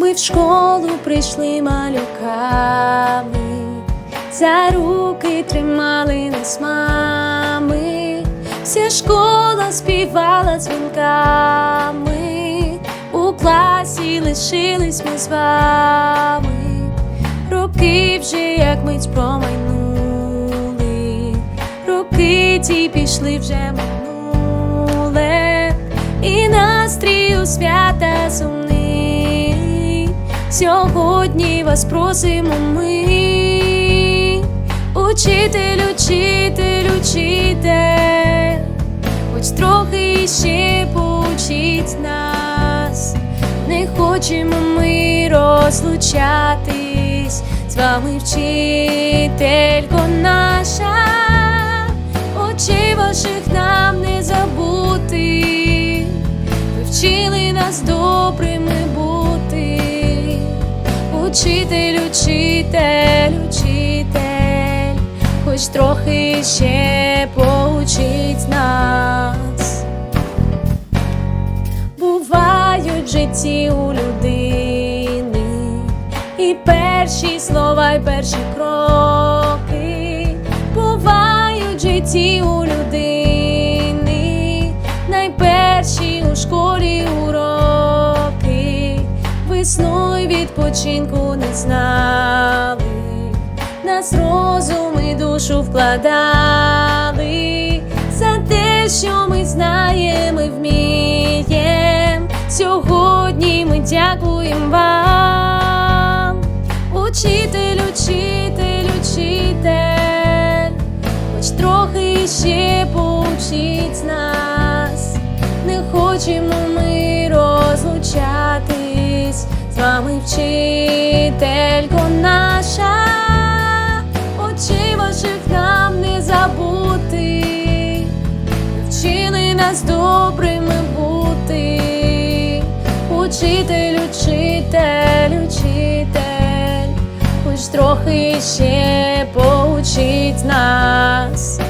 Ми в школу прийшли малюками, за руки тримали нас мами, вся школа співала дзвінками, у класі лишились ми з вами, роки вже як мить промайнули, роки ті пішли вже минуле, і настрій у свята сумний. Сьогодні вас просимо ми, учитель, учитель, учитель, хоч трохи ще поучіть нас, не хочемо ми розлучатись. З вами, вчителько наша, Учитель, учитель, учитель, хоч трохи ще поучить нас. Бувають в житті у людини і перші слова, і перші кроки. Бувають в житті у людини, відпочинку не знали, нас розум і душу вкладали, за те, що ми знаємо, і вмієм. Сьогодні ми дякуємо вам, учитель, учитель, учитель, хоч трохи ще поучіть нас, не хочемо ми вами, вчителько наша, очей ваших нам не забути, вчили нас добрими бути, учитель, учитель, учитель, хоч трохи ще поучить нас.